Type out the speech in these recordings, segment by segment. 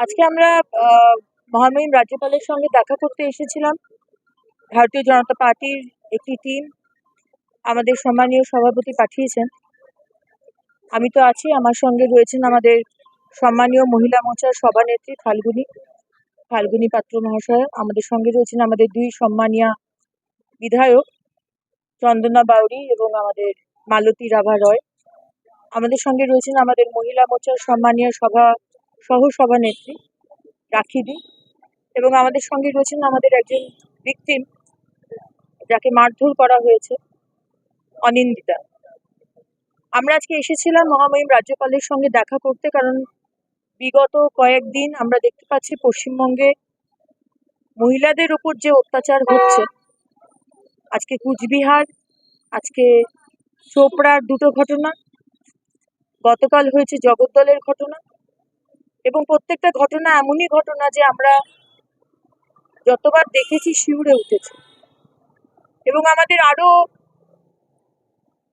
আজকে আমরা মহামহিম রাজ্যপালের সঙ্গে দেখা করতে এসেছিলাম। ভারতীয় জনতা পার্টির একটি টিম আমাদের সম্মানীয় সভাপতি পাঠিয়েছেন। আমি তো আছি, আমার সঙ্গে রয়েছেন আমাদের সম্মানীয় মহিলা মোর্চার সভানেত্রী ফাল্গুনী। ফাল্গুনি পাত্র মহাশয়, আমাদের সঙ্গে রয়েছেন আমাদের দুই সম্মানীয় বিধায়ক, চন্দনা বাউরি এবং আমাদের মালতী রাভা রয়। আমাদের সঙ্গে রয়েছেন আমাদের মহিলা মোর্চার সম্মানীয় সভা সহ সভানেত্রী রাখিদি এবং আমাদের সঙ্গে রয়েছেন আমাদের একজন ভিকটিম যাকে মারধর করা হয়েছে, অনিন্দিতা। আমরা আজকে এসেছিলাম মহামহিম রাজ্যপালের সঙ্গে দেখা করতে কারণ বিগত কয়েকদিন আমরা দেখতে পাচ্ছি পশ্চিমবঙ্গে মহিলাদের উপর যে অত্যাচার হচ্ছে, আজকে কুচবিহার, আজকে চোপড়ার দুটো ঘটনা, গতকাল হয়েছে জগদ্দলের ঘটনা এবং প্রত্যেকটা ঘটনা এমনই ঘটনা যে আমরা যতবার দেখেছি শিউরে উঠেছে। এবং আমাদের আরও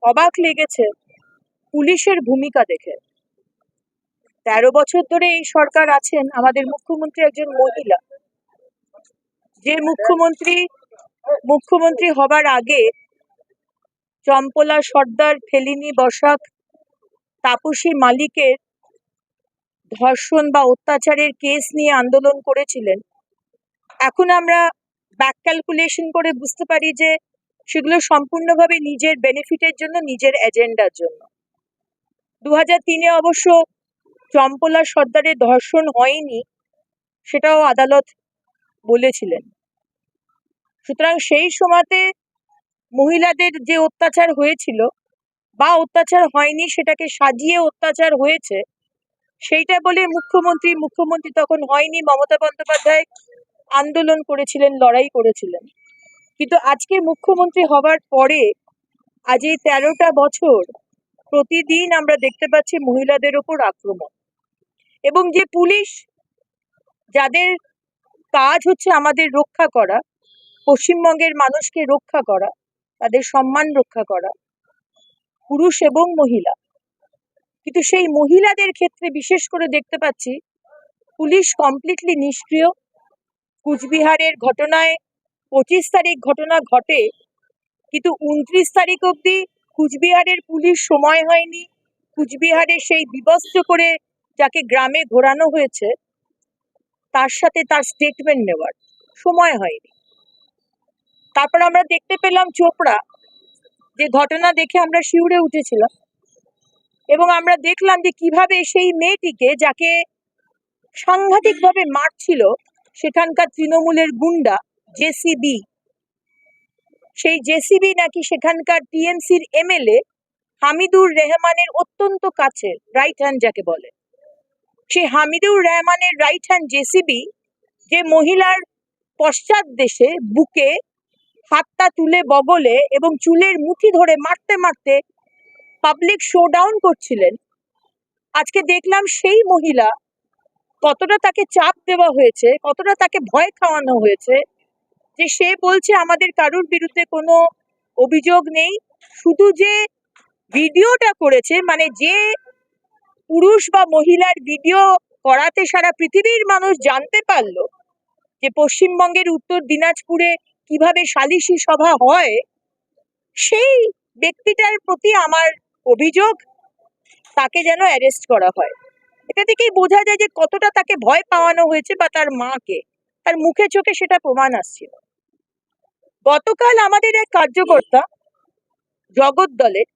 অবাক লেগেছে পুলিশের ভূমিকা দেখে। তেরো বছর ধরে এই সরকার আছেন আমাদের মুখ্যমন্ত্রী একজন মহিলা। যে মুখ্যমন্ত্রী মুখ্যমন্ত্রী হবার আগে চম্পলা, সর্দার, ফেলিনি, বসাক, তাপসী মালিকের ধর্ষণ বা অত্যাচারের কেস নিয়ে আন্দোলন করেছিলেন। এখন আমরা ব্যাক ক্যালকুলেশন করে বুঝতে পারি যে সেগুলো সম্পূর্ণভাবে নিজের বেনিফিটের জন্য, নিজের এজেন্ডার জন্য। দু হাজার তিনে অবশ্য চম্পলা সর্দারের ধর্ষণ হয়নি, সেটাও আদালত বলেছিলেন। সুতরাং সেই সময়তে মহিলাদের যে অত্যাচার হয়েছিল বা অত্যাচার হয়নি, সেটাকে সাজিয়ে অত্যাচার হয়েছে সেইটা বলে মুখ্যমন্ত্রী মুখ্যমন্ত্রী তখন হয়নি, মমতা বন্দ্যোপাধ্যায় আন্দোলন করেছিলেন, লড়াই করেছিলেন। কিন্তু আজকে মুখ্যমন্ত্রী হবার পরে, আজ এই তেরোটা বছর প্রতিদিন আমরা দেখতে পাচ্ছি মহিলাদের ওপর আক্রমণ। এবং যে পুলিশ, যাদের কাজ হচ্ছে আমাদের রক্ষা করা, পশ্চিমবঙ্গের মানুষকে রক্ষা করা, তাদের সম্মান রক্ষা করা, পুরুষ এবং মহিলা কিন্তু সেই মহিলাদের ক্ষেত্রে বিশেষ করে দেখতে পাচ্ছি, পুলিশ কমপ্লিটলি নিষ্ক্রিয়। কুচবিহারের ঘটনায় পঁচিশ তারিখ ঘটনা ঘটে, কিন্তু উনত্রিশ তারিখ অবধি কুচবিহারের পুলিশ সময় হয়নি। কুচবিহারে সেই বিবস্ত্র করে যাকে গ্রামে ঘোরানো হয়েছে, তার সাথে তার স্টেটমেন্ট নেওয়ার সময় হয়নি। তারপর আমরা দেখতে পেলাম চোপড়া, যে ঘটনা দেখে আমরা শিউরে উঠেছিলাম। এবং আমরা দেখলাম যে কীভাবে সেই মেয়েটিকে, যাকে সাংঘাতিকভাবে মারছিল, সেখানকার তৃণমূলের গুন্ডা জেসিবি। সেই জেসিবি নাকি সেখানকার টিএমসির এমএলএ হামিদুর রেহমানের অত্যন্ত কাছে রাইট হ্যান্ড যাকে বলে। সেই হামিদুর রহমানের রাইট হ্যান্ড জেসিবি যে মহিলার পশ্চাৎ দেশে বুকে হাতটা তুলে বগলে এবং চুলের মুঠি ধরে মারতে মারতে পাবলিক শোডাউন করছিলেন। আজকে দেখলাম সেই মহিলা কতটা তাকে চাপ দেওয়া হয়েছে, কতটা তাকে ভয় খাওয়ানো হয়েছে যে সে বলছে আমাদের কারুর বিরুদ্ধে কোনো অভিযোগ নেই। শুধু যে ভিডিওটা করেছে মানে যে পুরুষ বা মহিলার ভিডিও করাতে সারা পৃথিবীর মানুষ জানতে পারল যে পশ্চিমবঙ্গের উত্তর দিনাজপুরে কীভাবে সালিশি সভা হয়, সেই ব্যক্তিটার প্রতি আমার অভিযোগ তাকে যেন অ্যারেস্ট করা হয়। এটা থেকেই বোঝা যায় যে কতটা তাকে ভয় পাওয়ানো হয়েছে বা তার মাকে। তার মুখে চোখে সেটা প্রমাণ আসছিল। গতকাল আমাদের এক কার্যকর্তা জগদ্দলের